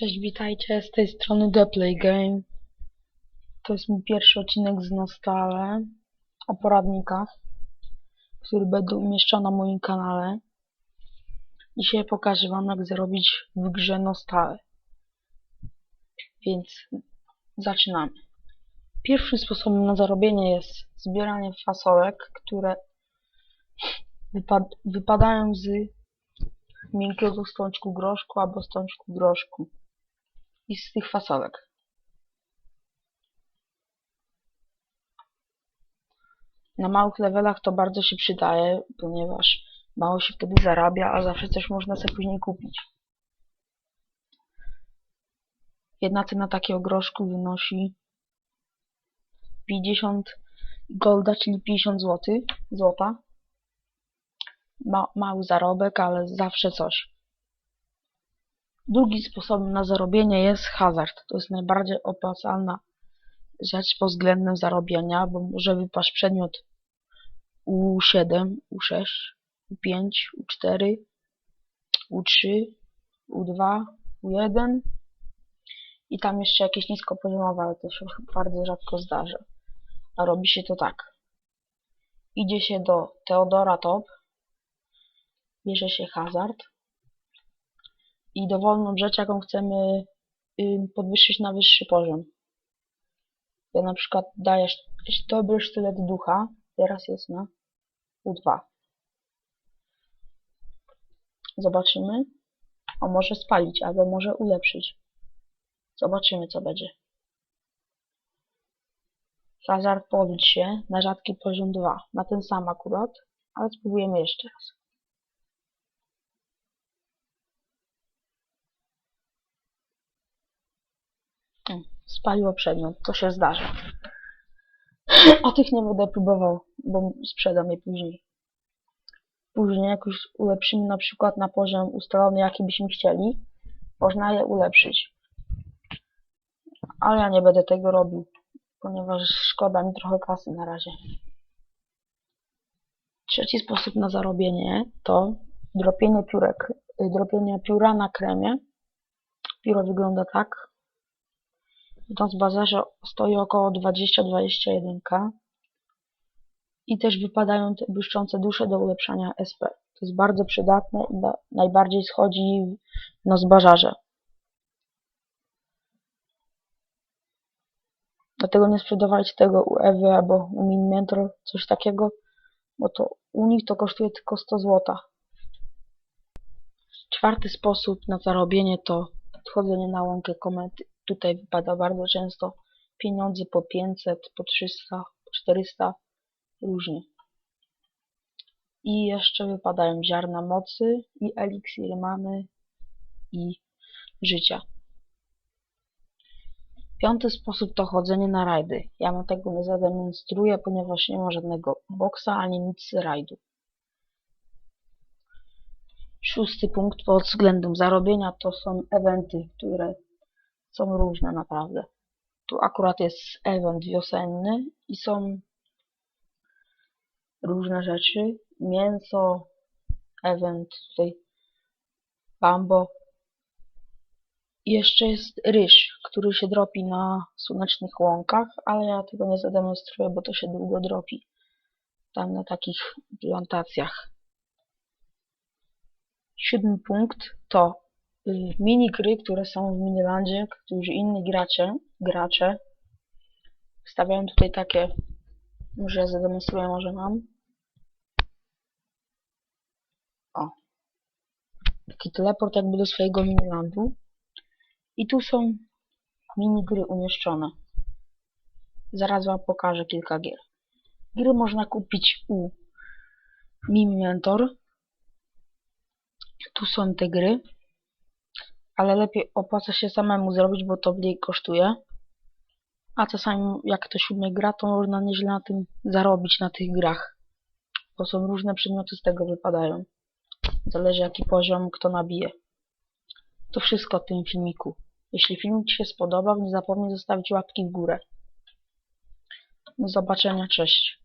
Cześć, witajcie, z tej strony The Play Game. To jest mój pierwszy odcinek z Nostale o poradnikach, który będą umieszczone na moim kanale. Dzisiaj pokażę wam jak zrobić w grze Nostale. Więc zaczynamy. Pierwszym sposobem na zarobienie jest zbieranie fasolek, które wypad wypadają z miękkiego stączku groszku albo stączku groszku i z tych fasolek. Na małych levelach to bardzo się przydaje, ponieważ mało się wtedy zarabia, a zawsze coś można sobie później kupić. Jedna cena takiego groszku wynosi 50 golda, czyli 50 zł, złota. Ma, mały zarobek, ale zawsze coś. Drugim sposobem na zarobienie jest hazard. To jest najbardziej opłacalna rzecz pod względem zarobienia, bo może wypaść przedmiot U7, U6, U5, U4, U3, U2, U1 i tam jeszcze jakieś niskopoziomowe, ale to się bardzo rzadko zdarza. A robi się to tak. Idzie się do Teodora Top, bierze się hazard i dowolną rzecz, jaką chcemy podwyższyć na wyższy poziom. Ja na przykład dajesz dobry sztylet ducha, teraz jest na U2. Zobaczymy. O, może spalić, albo może ulepszyć. Zobaczymy, co będzie. Hazard podlicz się na rzadki poziom 2. Na ten sam akurat, ale spróbujemy jeszcze raz. Spaliło przedmiot, to się zdarza. A tych nie będę próbował, bo sprzedam je później. Później jak już ulepszymy na przykład na poziom ustalony jaki byśmy chcieli, można je ulepszyć. Ale ja nie będę tego robił, ponieważ szkoda mi trochę kasy na razie. Trzeci sposób na zarobienie to dropienie piórek, dropienie pióra na kremie. Pióro wygląda tak, w bazarze stoi około 20-21k i też wypadają te błyszczące dusze do ulepszania SP. To jest bardzo przydatne i najbardziej schodzi na zbażarze. Dlatego nie sprzedawajcie tego u Ewy albo u Minimentor, coś takiego, bo to u nich to kosztuje tylko 100 zł. Czwarty sposób na zarobienie to odchodzenie na łąkę komety. Tutaj wypada bardzo często pieniądze po 500, po 300, po 400, różnie. I jeszcze wypadają ziarna mocy i eliksir many i życia. Piąty sposób to chodzenie na rajdy. Ja mam tego nie zademonstruję, ponieważ nie ma żadnego boksa ani nic z rajdu. Szósty punkt pod względem zarobienia to są eventy, które są różne naprawdę. Tu akurat jest event wiosenny i są różne rzeczy. Mięso, event tutaj bambo. I jeszcze jest ryż, który się dropi na słonecznych łąkach, ale ja tego nie zademonstruję, bo to się długo dropi. Tam na takich plantacjach. Siódmy punkt to Y, minigry, które są w Minilandzie, którzy inni gracze, gracze stawiają tutaj takie, może ja zademonstruję, może mam. O. Taki teleport jakby do swojego Minilandu. I tu są minigry umieszczone. Zaraz wam pokażę kilka gier. Gry można kupić u Mimi Mentor. Tu są te gry ale lepiej opłaca się samemu zrobić, bo to mniej kosztuje. A czasami jak ktoś umie gra, to można nieźle na tym zarobić, na tych grach. Bo są różne przedmioty z tego wypadają. Zależy jaki poziom kto nabije. To wszystko w tym filmiku. Jeśli film Ci się spodobał, nie zapomnij zostawić łapki w górę. Do zobaczenia, cześć.